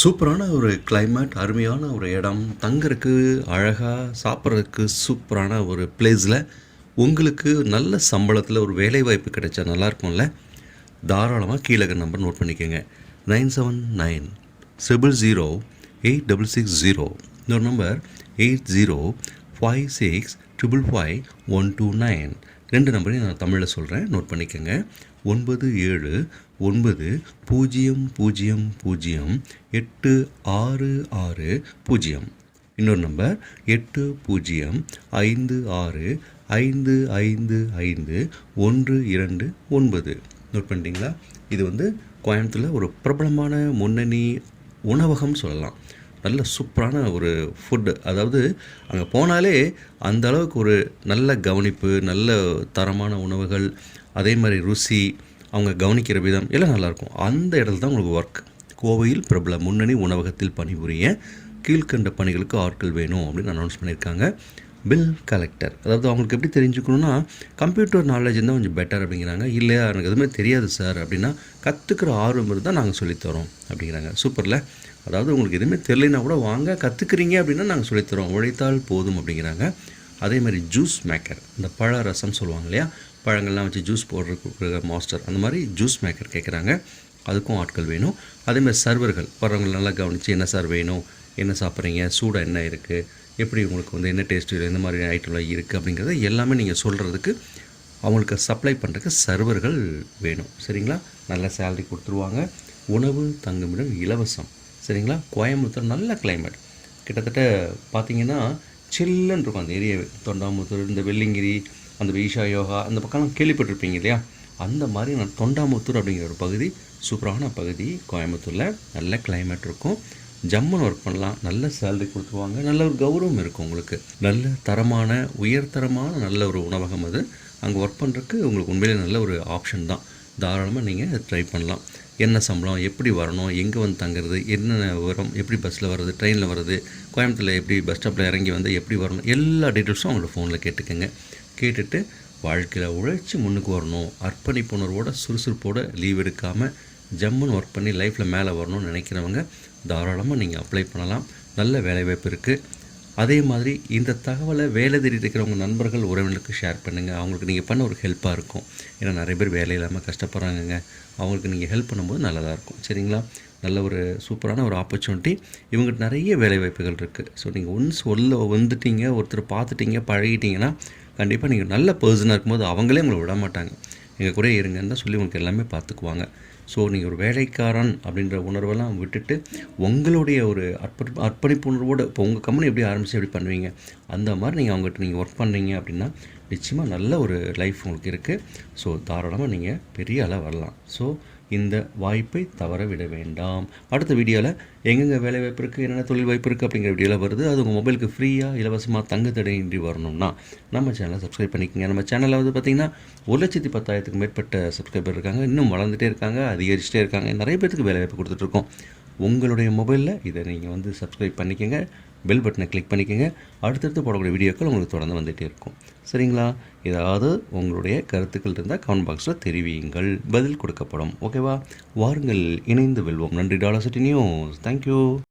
சூப்பரான ஒரு கிளைமேட் அருமையான ஒரு இடம். தங்கறதுக்கு அழகாக சாப்பிட்றதுக்கு சூப்பரான ஒரு பிளேஸில் உங்களுக்கு நல்ல சம்பளத்தில் ஒரு வேலைவாய்ப்பு கிடைச்சா நல்லாயிருக்கும்ல தாராளமாக கீழே நம்பர் நோட் பண்ணிக்கோங்க. Nine seven nine triple zero eight double six zero. இன்னொரு number eight zero five six triple five one two nine. ரெண்டு நம்பரையும் நான் தமிழில் சொல்கிறேன் நோட் பண்ணிக்கோங்க. ஒன்பது ஏழு ஒன்பது பூஜ்ஜியம் பூஜ்ஜியம் பூஜ்ஜியம் எட்டு ஆறு ஆறு பூஜ்ஜியம். இன்னொரு நம்பர் எட்டு பூஜ்ஜியம் ஐந்து ஆறு ஐந்து ஐந்து ஐந்து ஒன்று இரண்டு ஒன்பது. நோட் பண்ணிட்டீங்களா? இது வந்து கோயம்புத்தூரில் ஒரு பிரபலமான முன்னணி உணவகம் சொல்லலாம். நல்ல சூப்பரான ஒரு ஃபுட்டு அதாவது அங்கே போனாலே அந்த அளவுக்கு ஒரு நல்ல கவனிப்பு நல்ல தரமான உணவுகள் அதே மாதிரி ருசி அவங்க கவனிக்கிற விதம் எல்லாம் நல்லாயிருக்கும். அந்த இடத்துல தான் உங்களுக்கு ஒர்க் கோவையில் பிரபல முன்னணி உணவகத்தில் பணிபுரிய கீழ்க்கண்ட பணிகளுக்கு ஆட்கள் வேணும் அப்படின்னு அனௌன்ஸ் பண்ணியிருக்காங்க பில் கலெக்டர் அதாவது அவங்களுக்கு எப்படி தெரிஞ்சுக்கணுன்னா கம்ப்யூட்டர் நாலேஜ் இருந்தால் கொஞ்சம் பெட்டர் அப்படிங்கிறாங்க. இல்லையா எனக்கு எதுவுமே தெரியாது சார் அப்படின்னா கற்றுக்கிற ஆர்வம் இருந்தால் நாங்கள் சொல்லித்தரோம் அப்படிங்கிறாங்க. சூப்பரில் அதாவது உங்களுக்கு எதுவுமே தெரியலனா கூட வாங்க கற்றுக்குறீங்க அப்படின்னா நாங்கள் சொல்லித்தரோம். உழைத்தால் போதும் அப்படிங்கிறாங்க. அதே மாதிரி ஜூஸ் மேக்கர் இந்த பழ ரசம் சொல்லுவாங்க இல்லையா பழங்கள்லாம் வச்சு ஜூஸ் போடுறதுக்கு மாஸ்டர் அந்த மாதிரி ஜூஸ் மேக்கர் கேட்குறாங்க அதுக்கும் ஆட்கள் வேணும். அதேமாதிரி சர்வர்கள். வரவங்களை நல்லா கவனித்து என்ன சார் வேணும்? என்ன சாப்பிட்றீங்க? சூடாக என்ன இருக்குது எப்படி உங்களுக்கு வந்து என்ன டேஸ்ட்டு எந்த மாதிரி ஐட்டம்லாம் இருக்குது அப்படிங்கிறத எல்லாமே நீங்கள் சொல்கிறதுக்கு அவங்களுக்கு சப்ளை பண்ணுறதுக்கு சர்வர்கள் வேணும். சரிங்களா? நல்ல சேலரி கொடுத்துருவாங்க. உணவு தங்குமிடம் இலவசம். சரிங்களா? கோயம்புத்தூர் நல்ல கிளைமேட் கிட்டத்தட்ட பார்த்தீங்கன்னா சில்லுன்னு இருக்கும். அந்த ஏரியாவே. தொண்டாமுத்தூர் இந்த வெள்ளிங்கிரி அந்த ஈஷா யோகா அந்த பக்கம்லாம் கேள்விப்பட்டிருப்பீங்க இல்லையா? அந்த மாதிரி நான் தொண்டாமுத்தூர் அப்படிங்கிற ஒரு பகுதி சூப்பரான பகுதி. கோயம்புத்தூரில் நல்ல கிளைமேட் இருக்கும். ஜம்முன்னு ஒர்க் பண்ணலாம். நல்ல சேலரி கொடுத்துருவாங்க. நல்ல ஒரு கௌரவம் இருக்கும் உங்களுக்கு. நல்ல தரமான உயர்தரமான நல்ல ஒரு உணவகம் அது. அங்கே ஒர்க் பண்ணுறதுக்கு உங்களுக்கு உண்மையிலே நல்ல ஒரு ஆப்ஷன் தான். தாராளமாக நீங்கள் ட்ரை பண்ணலாம். என்ன சம்பளம் எப்படி வரணும் எங்கே வந்து தங்குறது என்னென்ன வரும் எப்படி பஸ்ஸில் வர்றது ட்ரெயினில் வர்றது கோயம்புத்தூரில் எப்படி பஸ் ஸ்டாப்பில் இறங்கி வந்து எப்படி வரணும் எல்லா டீட்டெயில்ஸும் அவங்களோட ஃபோனில் கேட்டுக்கோங்க. கேட்டுட்டு வாழ்க்கையில் உழைச்சி முன்னுக்கு வரணும். அர்ப்பணிப்புணர்வோட சுறுசுறுப்போடு லீவ் எடுக்காமல் ஜம்முன்னு ஒர்க் பண்ணி லைஃப்பில் மேலே வரணும்னு நினைக்கிறவங்க தாராளமாக நீங்கள் அப்ளை பண்ணலாம். நல்ல வேலைவாய்ப்பு இருக்குது அதே மாதிரி இந்த தகவலை வேலை தேடிட்டு இருக்கிறவங்க நண்பர்கள் உறவினர்களுக்கு ஷேர் பண்ணுங்கள் அவங்களுக்கு நீங்கள் பண்ண ஒரு ஹெல்ப்பாக இருக்கும். ஏன்னா நிறைய பேர் வேலை இல்லாமல் கஷ்டப்படுறாங்கங்க. அவங்களுக்கு நீங்கள் ஹெல்ப் பண்ணும்போது நல்லதாக இருக்கும். சரிங்களா? நல்ல ஒரு சூப்பரான ஒரு ஆப்பர்ச்சுனிட்டி இவங்ககிட்ட நிறைய வேலைவாய்ப்புகள் இருக்குது ஸோ நீங்கள் ஒன்ஸ் உள்ள வந்துட்டீங்க ஒருத்தர் பார்த்துட்டீங்க பழகிட்டீங்கன்னா கண்டிப்பாக நீங்கள் நல்ல பர்சனாக இருக்கும்போது அவங்களே உங்களை விட மாட்டாங்க. எங்கள் கூட இருங்கன்னு தான் சொல்லி உங்களுக்கு எல்லாமே பார்த்துக்குவாங்க ஸோ நீங்கள் ஒரு வேலைக்காரன் அப்படின்ற உணர்வெல்லாம் விட்டுட்டு உங்களுடைய ஒரு அர்ப்பணி அர்ப்பணிப்பு உணர்வோடு இப்போ உங்கள் கம்பெனி எப்படி ஆரம்பித்து எப்படி பண்ணுவீங்க? அந்த மாதிரி நீங்கள் அவங்ககிட்ட நீங்கள் ஒர்க் பண்ணீங்க அப்படின்னா நிச்சயமாக நல்ல ஒரு லைஃப் உங்களுக்கு இருக்குது ஸோ தாராளமாக நீங்கள் பெரிய அளவு வரலாம். ஸோ இந்த வாய்ப்பை தவற விட வேண்டாம். அடுத்த வீடியோவில் எங்கெங்கே வேலை வாய்ப்பு இருக்குது என்னென்ன தொழில் வாய்ப்பு இருக்குது அப்படிங்கிற வீடியோவில் வருது. அது உங்கள் மொபைலுக்கு ஃப்ரீயாக இலவசமாக தங்கு தடையின்றி வரணும்னா நம்ம சேனலை சப்ஸ்கிரைப் பண்ணிக்கோங்க. நம்ம சேனலில் வந்து பார்த்திங்கன்னா ஒரு லட்சத்தி பத்தாயிரத்துக்கு மேற்பட்ட சப்ஸ்கிரைபர் இருக்காங்க. இன்னும் வளர்ந்துட்டே இருக்காங்க அதிகரிச்சுட்டே இருக்காங்க. நிறைய பேருக்கு வேலை வாய்ப்பு கொடுத்துட்ருக்கோம் உங்களுடைய மொபைலில் இதை நீங்கள் வந்து சப்ஸ்கிரைப் பண்ணிக்கோங்க. பெல் பட்டனை கிளிக் பண்ணிக்கோங்க. அடுத்தடுத்து போடக்கூடிய வீடியோக்கள் உங்களுக்கு தொடர்ந்து வந்துகிட்டே இருக்கும். சரிங்களா? ஏதாவது உங்களுடைய கருத்துக்கள் இருந்தால் கமெண்ட் பாக்ஸில் தெரிவியுங்கள். பதில் கொடுக்கப்படும். ஓகேவா வாருங்கள். இணைந்து வெல்வோம். நன்றி. Dollar city news. தேங்க்யூ